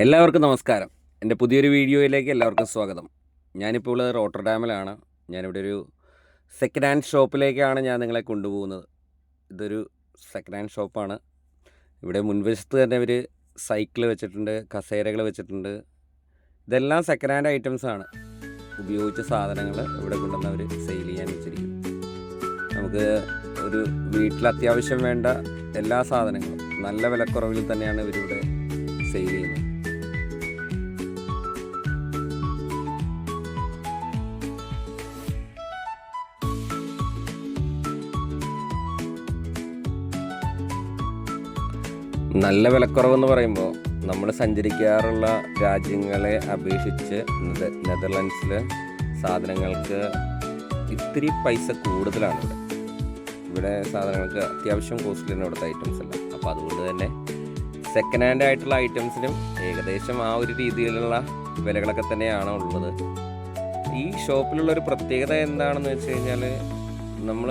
എല്ലാവർക്കും നമസ്കാരം. എന്റെ പുതിയൊരു വീഡിയോയിലേക്ക് എല്ലാവർക്കും സ്വാഗതം. ഞാനിപ്പോൾ ഉള്ളത് റോട്ടർഡാമിലാണ്. ഞാനിവിടെ ഒരു സെക്കൻഡ് ഹാൻഡ് ഷോപ്പിലേക്കാണ് ഞാൻ നിങ്ങളെ കൊണ്ടുപോകുന്നത്. ഇതൊരു സെക്കൻഡ് ഹാൻഡ് ഷോപ്പാണ് ഇവിടെ മുൻവശത്ത് തന്നെ ഇവർ സൈക്കിൾ വെച്ചിട്ടുണ്ട് കസേരകൾ വെച്ചിട്ടുണ്ട്. ഇതെല്ലാം സെക്കൻഡ് ഹാൻഡ് ഐറ്റംസ് ആണ്. ഉപയോഗിച്ച സാധനങ്ങൾ ഇവിടെ കൊണ്ടുവന്ന് അവർ സെയിൽ ചെയ്യാൻ വെച്ചിരിക്കും നമുക്ക് ഒരു വീട്ടിൽ അത്യാവശ്യം വേണ്ട എല്ലാ സാധനങ്ങളും നല്ല വിലക്കുറവിൽ തന്നെയാണ് ഇവരിവിടെ സെയിൽ ചെയ്യുന്നത്. നല്ല വിലക്കുറവെന്ന് പറയുമ്പോൾ നമ്മൾ സഞ്ചരിക്കാറുള്ള രാജ്യങ്ങളെ അപേക്ഷിച്ച് നെത- നെതർലൻഡ്സിൽ സാധനങ്ങൾക്ക് ഇത്തിരി പൈസ കൂടുതലാണ് ഇവിടെ ഇവിടെ സാധനങ്ങൾക്ക് അത്യാവശ്യം കോസ്റ്റ്ലിയാണ് ഇവിടുത്തെ ഐറ്റംസ് അല്ല അപ്പോൾ അതുകൊണ്ട് തന്നെ സെക്കൻഡ് ഹാൻഡ് ആയിട്ടുള്ള ഐറ്റംസിനും ഏകദേശം ആ ഒരു രീതിയിലുള്ള വിലകളൊക്കെ തന്നെയാണ് ഉള്ളത്. ഈ ഷോപ്പിലുള്ള ഒരു പ്രത്യേകത എന്താണെന്ന് വെച്ച് കഴിഞ്ഞാൽ നമ്മൾ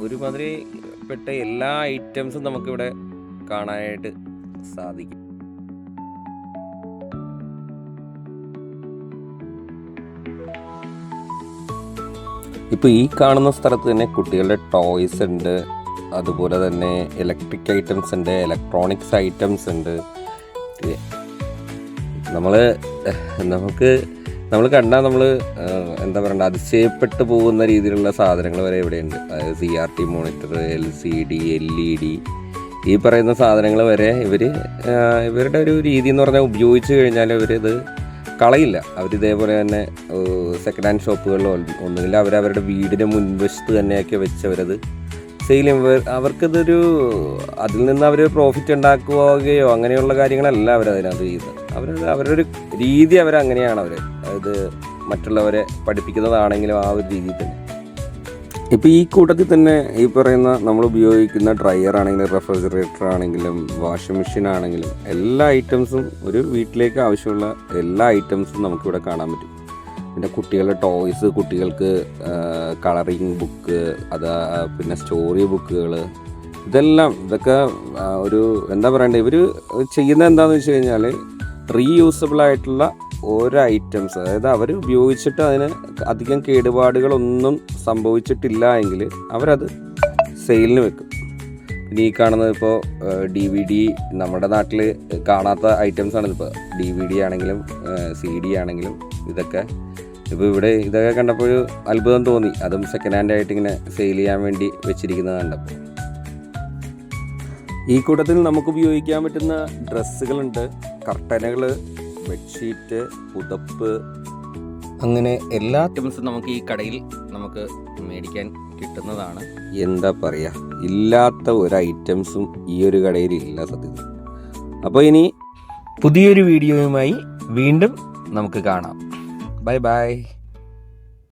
ഒരുമാതിരി പെട്ട എല്ലാ ഐറ്റംസും നമുക്കിവിടെ കാണാനായിട്ട് സാധിക്കും. ഇപ്പോൾ ഈ കാണുന്ന സ്ഥലത്ത് തന്നെ കുട്ടികളുടെ ടോയ്സ് ഉണ്ട്. അതുപോലെ തന്നെ ഇലക്ട്രിക് ഐറ്റംസ് ഉണ്ട് ഇലക്ട്രോണിക്സ് ഐറ്റംസ് ഉണ്ട്. നമ്മൾ നമുക്ക് നമ്മൾ കണ്ടാൽ നമ്മൾ എന്താ പറയണ്ട അതിശയപ്പെട്ട് പോകുന്ന രീതിയിലുള്ള സാധനങ്ങൾ വരെ ഇവിടെയുണ്ട്. അതായത് C R T monitor L C D L E D ഈ പറയുന്ന സാധനങ്ങൾ വരെ ഇവർ ഇവരുടെ ഒരു രീതി എന്ന് പറഞ്ഞാൽ ഉപയോഗിച്ച് കഴിഞ്ഞാൽ ഇവരിത് കളയില്ല. അവരിതേപോലെ തന്നെ സെക്കൻഡ് ഹാൻഡ് ഷോപ്പുകളിലോ ഒന്നുമില്ല അവർ അവരുടെ വീടിന്റെ മുൻവശത്ത് തന്നെയൊക്കെ വെച്ച് അവരത് സെയിൽ അവർക്കിതൊരു അതിൽ നിന്ന് അവർ പ്രോഫിറ്റ് ഉണ്ടാക്കുകയോ അങ്ങനെയുള്ള കാര്യങ്ങളല്ല അവരതിനകത്ത് ചെയ്യുന്നത്. അവർ അവരുടെ ഒരു രീതി അവരങ്ങനെയാണ് അവർ അതായത് മറ്റുള്ളവരെ പഠിപ്പിക്കുന്നതാണെങ്കിലും ആ ഒരു രീതിയിൽ തന്നെ. ഇപ്പോൾ ഈ കൂട്ടത്തിൽ തന്നെ ഈ പറയുന്ന നമ്മൾ ഉപയോഗിക്കുന്ന ഡ്രയർ ആണെങ്കിലും റെഫ്രിജറേറ്റർ ആണെങ്കിലും വാഷിംഗ് മെഷീൻ ആണെങ്കിലും എല്ലാ ഐറ്റംസും ഒരു വീട്ടിലേക്ക് ആവശ്യമുള്ള എല്ലാ ഐറ്റംസും നമുക്കിവിടെ കാണാൻ പറ്റും. പിന്നെ കുട്ടികളുടെ ടോയ്സ് കുട്ടികൾക്ക് കളറിങ് ബുക്ക് അത് പിന്നെ സ്റ്റോറി ബുക്കുകൾ ഇതെല്ലാം ഇതൊക്കെ ഒരു എന്താ പറയണ്ടേ? ഇവർ ചെയ്യുന്നത് എന്താണെന്ന് വെച്ച് കഴിഞ്ഞാൽ റീയൂസബിൾ ആയിട്ടുള്ള ഓരോ ഐറ്റംസ് അതായത് അവർ ഉപയോഗിച്ചിട്ട് അതിന് അധികം കേടുപാടുകളൊന്നും സംഭവിച്ചിട്ടില്ല എങ്കിൽ അവരത് സെയിലിന് വെക്കും. പിന്നെ ഈ കാണുന്നത് ഇപ്പോൾ ഡി വി ഡി നമ്മുടെ നാട്ടിൽ കാണാത്ത ഐറ്റംസ് ആണ് ഇപ്പോൾ ഡി വി ഡി ആണെങ്കിലും സി ഡി ആണെങ്കിലും ഇതൊക്കെ. ഇപ്പോൾ ഇവിടെ ഇതൊക്കെ കണ്ടപ്പോൾ ഒരു അത്ഭുതം തോന്നി. അതും സെക്കൻഡ് ഹാൻഡ് ആയിട്ട് ഇങ്ങനെ സെയിൽ ചെയ്യാൻ വേണ്ടി വെച്ചിരിക്കുന്നത് കണ്ടപ്പോൾ. ഈ കൂട്ടത്തിൽ നമുക്ക് ഉപയോഗിക്കാൻ പറ്റുന്ന ഡ്രസ്സുകളുണ്ട്. കർട്ടനുകൾ ബെഡ്ഷീറ്റ് പുതപ്പ് അങ്ങനെ എല്ലാ ഐറ്റംസും നമുക്ക് ഈ കടയിൽ നമുക്ക് മേടിക്കാൻ കിട്ടുന്നതാണ്. എന്താ പറയുക ഇല്ലാത്ത ഒരു ഐറ്റംസും ഈ ഒരു കടയിൽ ഇല്ല സത്യത്തിൽ. അപ്പോൾ ഇനി പുതിയൊരു വീഡിയോയുമായി വീണ്ടും നമുക്ക് കാണാം. Bye bye.